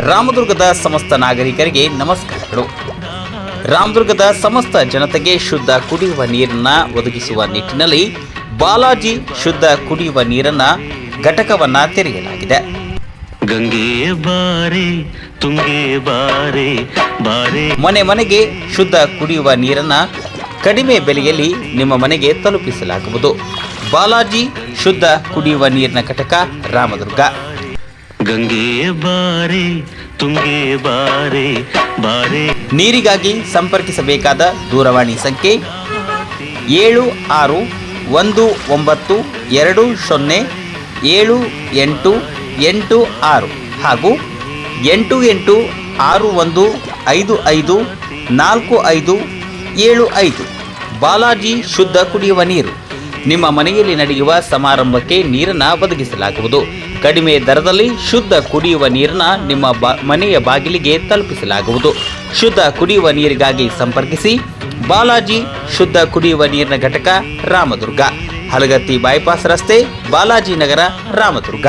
ರಾಮದುರ್ಗದ ಸಮಸ್ತ ನಾಗರಿಕರಿಗೆ ನಮಸ್ಕಾರಗಳು. ರಾಮದುರ್ಗದ ಸಮಸ್ತ ಜನತೆಗೆ ಶುದ್ಧ ಕುಡಿಯುವ ನೀರನ್ನ ಒದಗಿಸುವ ನಿಟ್ಟಿನಲ್ಲಿ ಬಾಲಾಜಿ ಶುದ್ಧ ಕುಡಿಯುವ ನೀರನ್ನ ಘಟಕವನ್ನ ತೆರೆಯಲಾಗಿದೆ. ಗಂಗೆ ಬಾರೆ ತುಂಗೆ ಬಾರೆ ಬಾರೆ. ಮನೆ ಮನೆಗೆ ಶುದ್ಧ ಕುಡಿಯುವ ನೀರನ್ನ ಕಡಿಮೆ ಬೆಲೆಯಲ್ಲಿ ನಿಮ್ಮ ಮನೆಗೆ ತಲುಪಿಸಲಾಗುವುದು. ಬಾಲಾಜಿ ಶುದ್ಧ ಕುಡಿಯುವ ನೀರಿನ ಘಟಕ ರಾಮದುರ್ಗ. ಬಾರೆ, ತುಂಗೆ ಬಾರೆ ಬಾರೆ. ನೀರಿಗಾಗಿ ಸಂಪರ್ಕಿಸಬೇಕಾದ ದೂರವಾಣಿ ಸಂಖ್ಯೆ ಏಳು ಆರು ಒಂದು ಒಂಬತ್ತು ಎರಡು ಸೊನ್ನೆ ಏಳು ಎಂಟು ಎಂಟು ಆರು ಹಾಗೂ ಎಂಟು ಎಂಟು ಆರು ಒಂದು ಐದು ಐದು ನಾಲ್ಕು ಐದು ಏಳು ಐದು. ಬಾಲಾಜಿ ಶುದ್ಧ ಕುಡಿಯುವ ನೀರು. ನಿಮ್ಮ ಮನೆಯಲ್ಲಿ ನಡೆಯುವ ಸಮಾರಂಭಕ್ಕೆ ನೀರನ್ನು ಒದಗಿಸಲಾಗುವುದು. ಕಡಿಮೆ ದರದಲ್ಲಿ ಶುದ್ಧ ಕುಡಿಯುವ ನೀರನ್ನ ನಿಮ್ಮ ಮನೆಯ ಬಾಗಿಲಿಗೆ ತಲುಪಿಸಲಾಗುವುದು. ಶುದ್ಧ ಕುಡಿಯುವ ನೀರಿಗಾಗಿ ಸಂಪರ್ಕಿಸಿ, ಬಾಲಾಜಿ ಶುದ್ಧ ಕುಡಿಯುವ ನೀರಿನ ಘಟಕ ರಾಮದುರ್ಗ. ಹಲಗತ್ತಿ ಬೈಪಾಸ್ ರಸ್ತೆ, ಬಾಲಾಜಿ ನಗರ ರಾಮದುರ್ಗ.